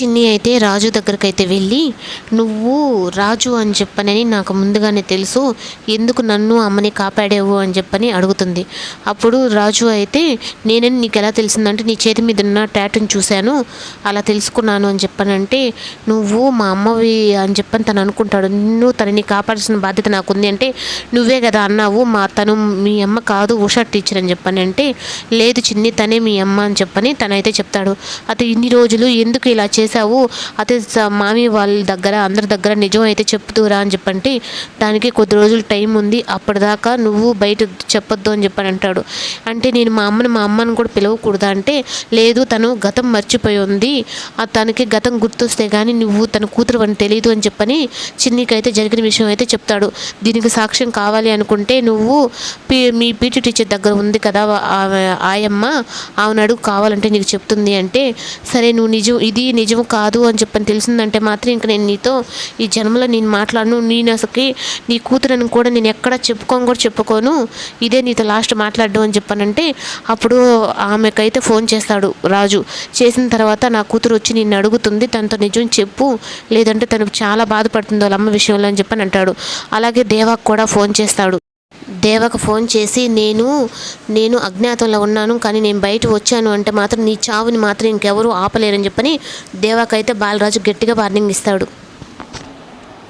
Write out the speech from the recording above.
చిన్ని అయితే రాజు దగ్గరికి అయితే వెళ్ళి నువ్వు రాజు అని చెప్పనని నాకు ముందుగానే తెలుసు. ఎందుకు నన్ను అమ్మని కాపాడావు అని చెప్పని అడుగుతుంది. అప్పుడు రాజు అయితే నేనని నీకు ఎలా తెలిసిందంటే నీ చేతి మీద ఉన్న టాటూని చూశాను. అలా తెలుసుకున్నాను అని చెప్పనంటే నువ్వు మా అమ్మవి అని చెప్పని తను అనుకుంటాడు. నిన్ను తనని కాపాడాల్సిన బాధ్యత నాకుంది అంటే నువ్వే కదా అన్నావు. మా తను మీ అమ్మ కాదు ఉషా టీచర్ అని చెప్పని అంటే లేదు చిన్ని తనే మీ అమ్మ అని చెప్పని తనైతే చెప్తాడు. అతను ఇన్ని రోజులు ఎందుకు ఇలా చేశావు? అయితే మామి వాళ్ళ దగ్గర అందరి దగ్గర నిజం అయితే చెప్తురా అని చెప్పంటే దానికి కొద్ది రోజులు టైం ఉంది అప్పటిదాకా నువ్వు బయట చెప్పొద్దు అని చెప్పని అంటాడు. అంటే నేను మా అమ్మని మా అమ్మని కూడా పిలవకూడదా అంటే లేదు తను గతం మర్చిపోయి ఉంది. తనకి గతం గుర్తొస్తే కానీ నువ్వు తన కూతురు అని తెలియదు అని చెప్పని చిన్నికైతే జరిగిన విషయం అయితే చెప్తాడు. దీనికి సాక్ష్యం కావాలి అనుకుంటే నువ్వు పీ మీ పీటీ టీచర్ దగ్గర ఉంది కదా ఆయమ్మ ఆమెను అడుగు కావాలంటే నీకు చెప్తుంది అంటే సరే నువ్వు నిజం ఇది నిజం కాదు అని చెప్పని తెలిసిందంటే మాత్రం ఇంక నేను నీతో ఈ జన్మలో నేను మాట్లాడను. నేను అసలుకి నీ కూతురని కూడా నేను ఎక్కడ చెప్పుకోను కూడా చెప్పుకోను. ఇదే నీతో లాస్ట్ మాట్లాడడం అని చెప్పానంటే అప్పుడు ఆమెకైతే ఫోన్ చేస్తాడు రాజు. చేసిన తర్వాత నా కూతురు వచ్చి నిన్ను అడుగుతుంది తనతో నిజం చెప్పు లేదంటే తను చాలా బాధపడుతుంది వాళ్ళ అమ్మ విషయంలో అని చెప్పని అంటాడు. అలాగే దేవాకు కూడా ఫోన్ చేస్తాడు. దేవకు ఫోన్ చేసి నేను నేను అజ్ఞాతంలో ఉన్నాను కానీ నేను బయట వచ్చాను అంటే మాత్రం నీ చావుని మాత్రం ఇంకెవరూ ఆపలేరని చెప్పని దేవాకైతే బాలరాజు గట్టిగా వార్నింగ్ ఇస్తాడు.